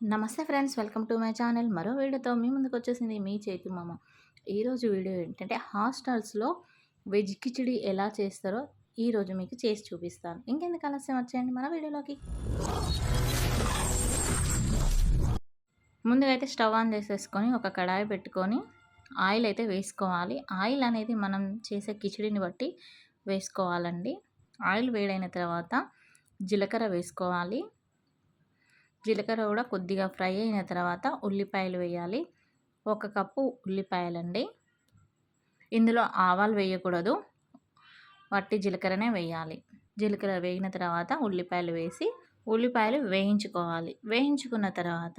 నమస్తే friends welcome to my channel. మరో వీడియోతో మీ ముందుకు వచ్చేసింది మీ చేతి మామ. ఈరోజు వీడియో ఏంటంటే హాస్టల్స్లో వెజ్ కిచిడి ఎలా చేస్తారో ఈరోజు మీకు చేసి చూపిస్తాను. ఇంకెందుకు ఆలస్యం? వచ్చేయండి మన వీడియోలోకి. ముందుగా అయితే స్టవ్ ఆన్ చేసేసుకొని ఒక కడాయి పెట్టుకొని ఆయిల్ అయితే వేసుకోవాలి. ఆయిల్ అనేది మనం చేసే కిచిడిని బట్టి వేసుకోవాలండి. ఆయిల్ వేడైన తర్వాత జీలకర్ర వేసుకోవాలి. జీలకర్ర కూడా కొద్దిగా ఫ్రై అయిన తర్వాత ఉల్లిపాయలు వేయాలి. ఒక కప్పు ఉల్లిపాయలండి. ఇందులో ఆవాలు వేయకూడదు. వట్టి జీలకర్రనే వేయాలి. జీలకర్ర వేగిన తర్వాత ఉల్లిపాయలు వేసి ఉల్లిపాయలు వేయించుకోవాలి. వేయించుకున్న తర్వాత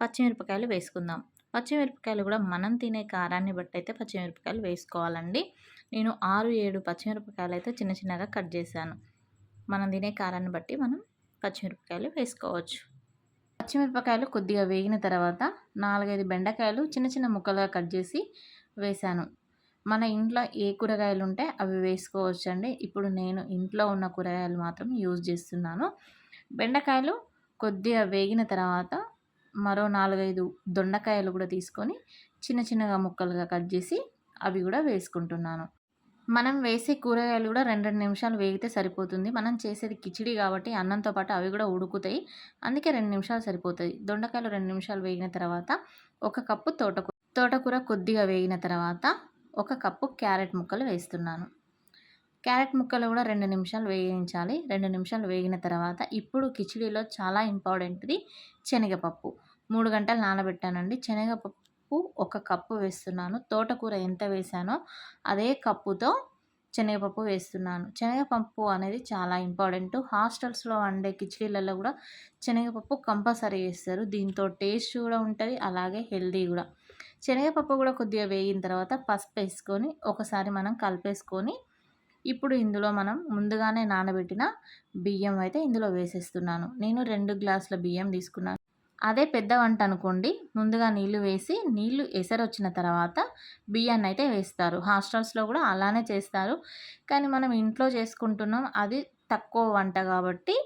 పచ్చిమిరపకాయలు వేసుకుందాం. పచ్చిమిరపకాయలు కూడా మనం తినే కారాన్ని బట్టి అయితే పచ్చిమిరపకాయలు వేసుకోవాలండి. నేను ఆరు ఏడు పచ్చిమిరపకాయలు అయితే చిన్న చిన్నగా కట్ చేశాను. మనం తినే కారాన్ని బట్టి మనం పచ్చిమిరపకాయలు వేసుకోవచ్చు. పచ్చిమిరపకాయలు కొద్దిగా వేగిన తర్వాత నాలుగైదు బెండకాయలు చిన్న చిన్న ముక్కలుగా కట్ చేసి వేశాను. మన ఇంట్లో ఏ కూరగాయలు ఉంటే అవి వేసుకోవచ్చు అండి ఇప్పుడు నేను ఇంట్లో ఉన్న కూరగాయలు మాత్రం యూజ్ చేస్తున్నాను. బెండకాయలు కొద్దిగా వేగిన తర్వాత మరో నాలుగైదు దొండకాయలు కూడా తీసుకొని చిన్న చిన్నగా ముక్కలుగా కట్ చేసి అవి కూడా వేసుకుంటున్నాను. మనం వేసే కూరగాయలు కూడా రెండు రెండు నిమిషాలు వేగితే సరిపోతుంది. మనం చేసేది కిచిడి కాబట్టి అన్నంతో పాటు అవి కూడా ఉడుకుతాయి. అందుకే రెండు నిమిషాలు సరిపోతుంది దొండకాయలు రెండు నిమిషాలు వేగిన తర్వాత ఒక కప్పు తోటకూర తోటకూర కొద్దిగా వేగిన తర్వాత ఒక కప్పు క్యారెట్ ముక్కలు వేస్తున్నాను. క్యారెట్ ముక్కలు కూడా రెండు నిమిషాలు వేయించాలి. రెండు నిమిషాలు వేగిన తర్వాత ఇప్పుడు కిచిడిలో చాలా ఇంపార్టెంట్ది శనగపప్పు. మూడు గంటలు నానబెట్టానండి. శనగపప్పు పప్పు ఒక కప్పు వేస్తున్నాను. తోటకూర ఎంత వేసానో అదే కప్పుతో శనగపప్పు వేస్తున్నాను. శనగపప్పు అనేది చాలా ఇంపార్టెంట్. హాస్టల్స్లో వండే కిచడీలలో కూడా శనగపప్పు కంపల్సరీ వేస్తారు. దీంతో టేస్ట్ కూడా ఉంటుంది అలాగే హెల్దీ కూడా. శనగపప్పు కూడా కొద్దిగా వేగిన తర్వాత పసుపు వేసుకొని ఒకసారి మనం కలిపేసుకొని ఇప్పుడు ఇందులో మనం ముందుగానే నానబెట్టిన బియ్యం అయితే ఇందులో వేసేస్తున్నాను. నేను రెండు గ్లాసుల బియ్యం తీసుకున్నాను. అదే పెద్ద వంట అనుకోండి. ముందుగా నీళ్ళు వేసి నీళ్ళు ఎసరొచ్చిన తర్వాత బియ్యాన్ని అయితే వేస్తారు. హాస్టల్స్లో కూడా అలానే చేస్తారు. కానీ మనం ఇంట్లో చేసుకుంటున్నాం. అది తక్కువ వంట కాబట్టి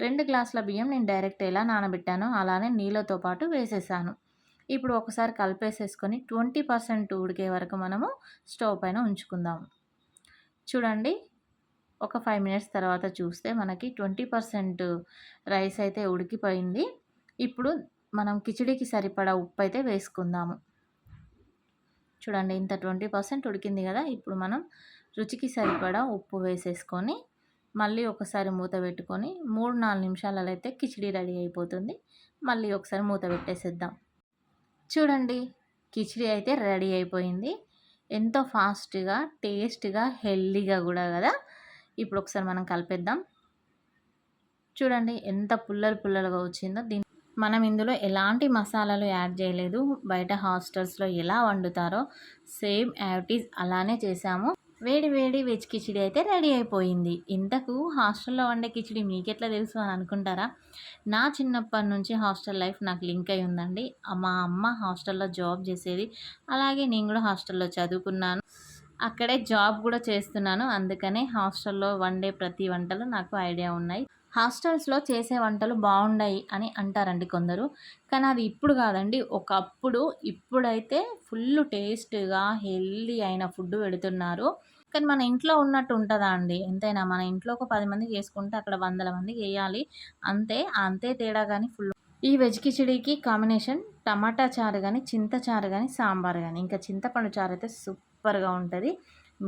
రెండు గ్లాసుల బియ్యం నేను డైరెక్ట్ ఎలా నానబెట్టానో అలానే నీళ్ళతో పాటు వేసేసాను. ఇప్పుడు ఒకసారి కలిపేసేసుకొని ట్వంటీ పర్సెంట్ ఉడికే వరకు మనము స్టవ్ పైన ఉంచుకుందాము చూడండి. ఒక ఫైవ్ మినిట్స్ తర్వాత చూస్తే మనకి ట్వంటీ పర్సెంట్ రైస్ అయితే ఉడికిపోయింది. ఇప్పుడు మనం కిచిడికి సరిపడా ఉప్పు అయితే వేసుకుందాము. చూడండి ఇంత ట్వంటీ పర్సెంట్ ఉడికింది కదా ఇప్పుడు మనం రుచికి సరిపడా ఉప్పు వేసేసుకొని మళ్ళీ ఒకసారి మూత పెట్టుకొని మూడు నాలుగు నిమిషాలలో అయితే కిచిడి రెడీ అయిపోతుంది. మళ్ళీ ఒకసారి మూత పెట్టేసేద్దాం. చూడండి కిచిడి అయితే రెడీ అయిపోయింది. ఎంతో ఫాస్ట్గా టేస్ట్గా హెల్దీగా కూడా కదా. ఇప్పుడు ఒకసారి మనం కలిపేద్దాం. చూడండి ఎంత పుల్లలు పుల్లలుగా వచ్చిందో దీని మనం ఇందులో ఎలాంటి మసాలాలు యాడ్ చేయలేదు. బయట హాస్టల్స్లో ఎలా వండుతారో సేమ్ యావిటీస్ అలానే చేసాము వేడి వేడి వెజ్ కిచిడి అయితే రెడీ అయిపోయింది. ఇంతకు హాస్టల్లో వండే కిచిడి మీకెట్లా తెలుసు అని అనుకుంటారా? నా చిన్నప్పటి నుంచి హాస్టల్ లైఫ్ నాకు లింక్ అయి ఉందండి. మా అమ్మ హాస్టల్లో జాబ్ చేసేది. అలాగే నేను కూడా హాస్టల్లో చదువుకున్నాను. అక్కడే జాబ్ కూడా చేస్తున్నాను. అందుకనే హాస్టల్లో వండే ప్రతి వంటలు నాకు ఐడియా ఉన్నాయి. హాస్టల్స్లో చేసే వంటలు బాగున్నాయి అని అంటారండి కొందరు. కానీ అది ఇప్పుడు కాదండి. ఒకప్పుడు ఇప్పుడైతే ఫుల్ టేస్ట్గా హెల్దీ అయిన ఫుడ్ పెడుతున్నారు. కానీ మన ఇంట్లో ఉన్నట్టు ఉంటుందా అండి? ఎంతైనా మన ఇంట్లో ఒక పది మంది చేసుకుంటే అక్కడ వందల మందికి వేయాలి. అంతే అంతే తేడా కానీ ఫుల్. ఈ వెజ్ కిచడీకి కాంబినేషన్ టమాటా చారు కానీ చింత చారు కానీ సాంబార్ కానీ ఇంకా చింతపండు చారు అయితే సూపర్గా ఉంటుంది.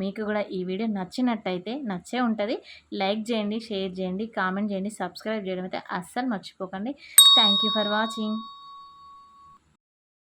మీకు కూడా ఈ వీడియో నచ్చినట్టయితే నచ్చే ఉంటుంది. లైక్ చేయండి షేర్ చేయండి కామెంట్ చేయండి సబ్స్క్రైబ్ చేయడం అయితే అస్సలు మర్చిపోకండి. Thank for watching.